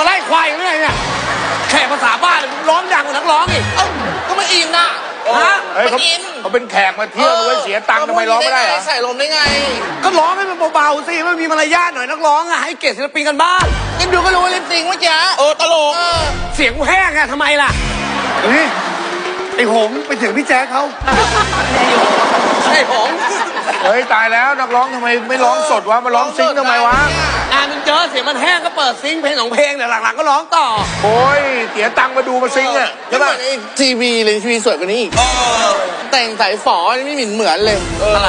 มาไล่ควายอยู่ไหเนี่ยแขกภาษาบ้านร้องดังกว่านักร้องอีกเอ้าก็มัอินน่ะฮะเขาอินเขาเป็นแขกมาเที่ยวไวยเสียตังค์ทำไมร้องไม่ได้เหอใส่ลมได้ไงก็ร้องให้มันเบาๆสิมันมีมารยาทหน่อยนักร้องอะให้เกียรติศิลปินกันบ้างกินดูก็รู้ว่าลิปซิงว่อจ๊ะโอ้ตลกเสียงกูแห้งอะทำไมล่ะนี่ไอ้หงไปถึงพี่แจ๊คเขาใช่ผมเฮ้ยตายแล้วนักร้องทำไมไม่ร้องสดวะมาร้องซิงค์ทำไมวะ มันแห้งก็เปิดซิงค์เพลงสองเพลงเดี๋ยวหลังๆก็ร้องต่อ โอ้ยเสียตังค์มาดูมาซิงค์อะไม่เหมือนไอ้ทีวีเลยทีวีสวยกว่านี้อีก แต่งสายฝอนี่ไม่เหมือนเหมือนเลย